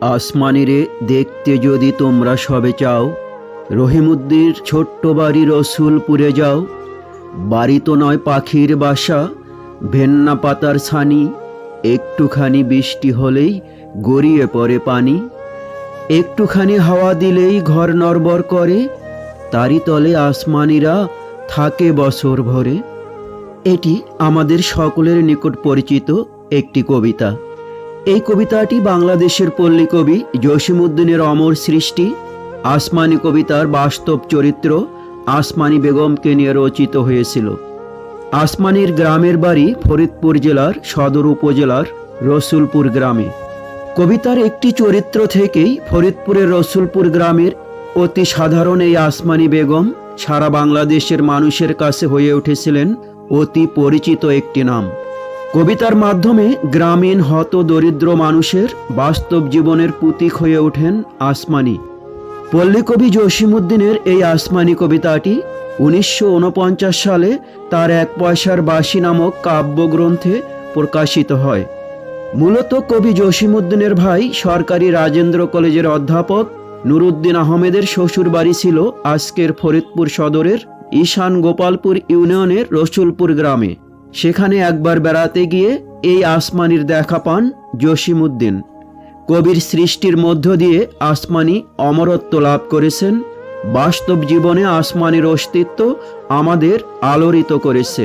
আসমানিরে দেখতে যদি তোমরা সবে চাও, রহিমুদ্দির ছোট্ট বাড়ি রসুলপুরে যাও। বাড়ি তো নয় পাখির বাসা, ভেন্না পাতার ছানি। একটুখানি বৃষ্টি হলেই গড়িয়ে পড়ে পানি। একটুখানি হাওয়া দিলেই ঘর নড়বড় করে, তারই তলে আসমানিরা থাকে বছর ভরে। এটি আমাদের সকলের নিকট পরিচিত একটি কবিতা। এই কবিতাটি বাংলাদেশের পল্লী কবি জসিমুদ্দিনের অমর সৃষ্টি, আসমানি কবিতার বাস্তব চরিত্র আসমানি বেগমকে নিয়ে রচিত হয়েছিল। আসমানির গ্রামের বাড়ি ফরিদপুর জেলার সদর উপজেলার রসুলপুর গ্রামে। কবিতার একটি চরিত্র থেকেই ফরিদপুরের রসুলপুর গ্রামের অতি সাধারণ এই আসমানি বেগম সারা বাংলাদেশের মানুষের কাছে হয়ে উঠেছিলেন অতি পরিচিত একটি নাম। কবিতার মাধ্যমে গ্রামীণ হত দরিদ্র মানুষের বাস্তব জীবনের প্রতীক হয়ে ওঠেন আসমানি। পল্লীকবি জসিমুদ্দিনের এই আসমানি কবিতাটি উনিশশো ঊনপঞ্চাশ সালে তার এক পয়সার বাসী নামক কাব্যগ্রন্থে প্রকাশিত হয়। মূলত কবি জসিমুদ্দিনের ভাই সরকারি রাজেন্দ্র কলেজের অধ্যাপক নুরুদ্দিন আহমেদের শ্বশুর বাড়ি ছিল আজকের ফরিদপুর সদরের ঈশান গোপালপুর ইউনিয়নের রসুলপুর গ্রামে। সেখানে একবার বেড়াতে গিয়ে এই আসমানির দেখা পান জসিমুদ্দিন কবির সৃষ্টির মধ্য দিয়ে আসমানি অমরত্ব লাভ করেছেন, বাস্তব জীবনে আসমানির অস্তিত্ব আমাদের আলোড়িত করেছে।